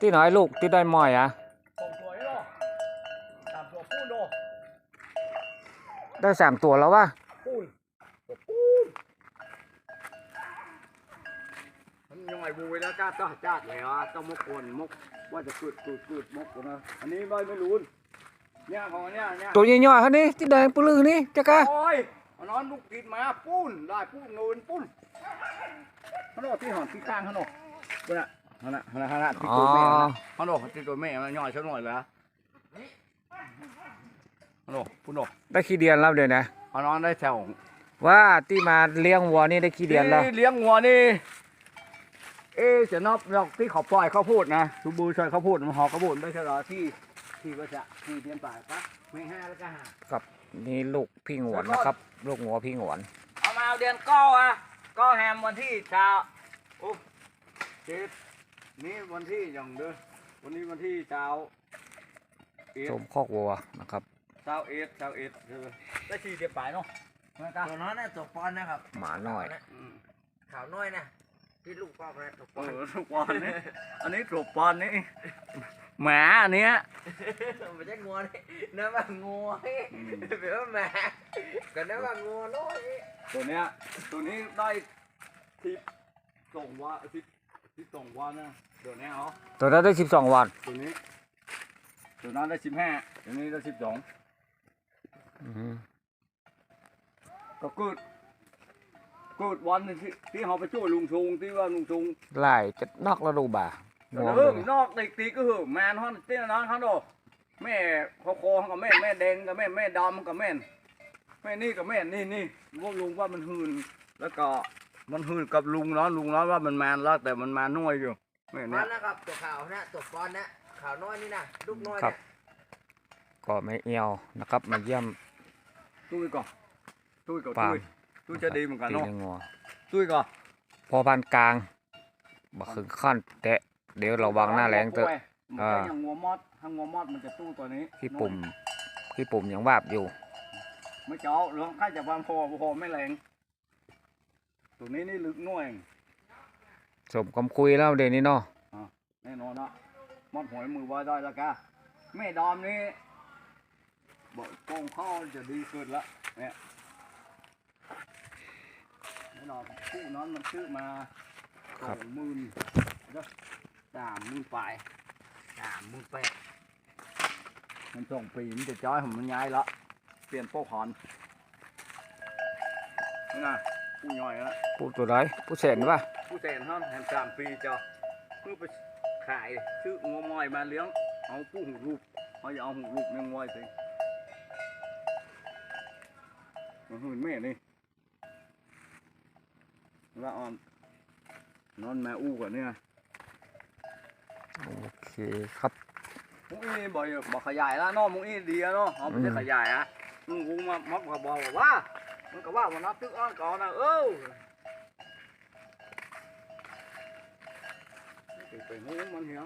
ที่ไหนลูกที่ได้หมอยอะสองตัวนี่เนาะสามตัวปูนเนาะได้สามตัวแล้ววะปูนตัวปูนมันย่อยบุยแล้วจ้าจ้าจ้าเลยอะต้องมกกวนมกว่าจะกึดกึดกึดมกกูนะอันนี้ไม่ไม่รู้เนี่ยของเนี่ยเนี่ยตัวย่อยๆเขานี่ที่แดงปลื้อนี่จ๊ะกะโอ้ยเอานอนลูกกินมาปุ้นได้ปุ้นนูนปุ้นฮัลโหลที่หอนที่ข้างฮัลโหลปุ้นอะ ฮัลโหลฮัลโหลฮัลโหลที่อ๋อตัวแม่นะฮัลโหลที่ตัวแม่มันย่อยสักหน่อยแล้วฮัลโหลปุ้นโหลได้ขี้เดียนแล้วเดี๋ยวนะเอานอนได้แถวว่าที่มาเลี้ยงวัวนี่ได้ขี้เดียนแล้วที่เลี้ยงวัวนี่ เอ๊ะจะนับดอกที่เขาปล่อยเขาพูดนะชูบูชอยเขาพูดมันหอเขาพูดไม่ใช่เหรอที่ที่ก็จะที่เลี้ยงป่าปะไม่ห้าแล้วก็ห้ากับนี่ลูกพี่หงวนนะครับ ลูกงัวพี่หงวนเอามาเอาเดือนก้ออะก้อแฮมวันที่เช้าโอ้เจ็ด นี่วันที่อย่างเด้อวันนี้วันที่เช้าเอ็ดชมคอกวัวนะครับ เช้าเอ็ดเช้าเอ็ดคือได้สี่เดือนปลายเนาะนะครับตัวน้อยน่ะตัวปอนนะครับหมาน้อยอืมขาวน้อยนะที่ลูกปอกนะตัวปเออนอทุกวันนี้อันนี้ถูกปอนนี่หมาอันเนี้ย ไม่ใช่งัวนี่นั่นว่างัวนี่เป็นว่าแหม่ก็นั่นว่างัวน้อยนี่ตัวเนี้ยตัวนี้ได้ทิปส่งว่าทิป ทิปส่งว่านะตัวเนี้ยเหรอตัวนั้นได้สิบสองวันตัวนี้ตัวนั้นได้สิบห้าตัวนี้ได้สิบสองอืมก็เกิดเกิดวันหนึ่งที่ที่เขาไปช่วยลุงชุงที่ว่าลุงชุงไล่จะนอกฤดูบ่าเองัวอเลยนอกตีตีก็เหอะแมนฮอนเต้นนั้นเขาโดแม่โคโคเขากับแม่แม่แดงกับแม่แม่ดำกับแม่นแม่นี่กับแม่นี่นี่ว่าลุงว่ามันหืนแล้วก็ มันหืนกับลุงเนาะลุงเนาะว่ามันแมนแล้วแต่มันแมนน้อยอยู่แม่ปอเนี่ยนนะครับตัวขาวนะตัวปอนนะขาวน้อยนี่นะลูกน้อยครับนะก็ไม่เอียวนะครับ มาเยี่ยม ตุ้ยก่อนตุ้ยก่อนปาล์ม ตุ้ยตุ้ยจะดีเหมือนกันตีเนาะเลี้ยงงัวตุ้ยก่อนพอพันกลางบักถึงขั้นแตะเดี๋ยวระวังหน้าแรงเตอะ มันอ่า แค่อย่างงัวมอดถ้างัวมอดมันจะตู้ตัวนี้ที่ปุ่มที่ปุ่มยังวาบอยู่ ไม่เจาะหรือใครจะวางพอพอไม่แรง ตัวนี้นี่ลึกหน่อยสมคำคุยแล้วเดี๋ยวนี้เนาะแน่นอนนะมอดหอยมือไว้ได้แล้วกะแม่ดอมนี่บอกกองข้าวจะดีขึ้นละเนี่ยแน่นอนคู่นั้นมันซื้อมาสองหมื่นแล้วสามหมื่นปลายสามหมือแปดมันสองปีมันจะจ้อยผมมันย้ายละเปลี่ยนโป๊กหอนนี่นะ ผู้ย่อยละผู้ตัวไรผู้แสนป่ะผู้แทนท่านแทนสามปีจ้ะเพื่อไปขายซื้องัวมอยมาเลี้ยงเอาผู้หูรูปเขาจะเอาหูรูปเนี่ยงอยสิมันหืนแม่นี่แล้วเออนนอนแม่อู้กันเนี่ยโอเคครับมุ้งอีบ่อยบอกขยายแล้วเนาะมุ้งอีดีอะเนาะเอาไม่ใช่อืมขยายอะลุงกูมามักมาบอกว่า มันก็ว่ามันนับตึกอ้อนก่อนนะเออไปไปหูมันเหี้ย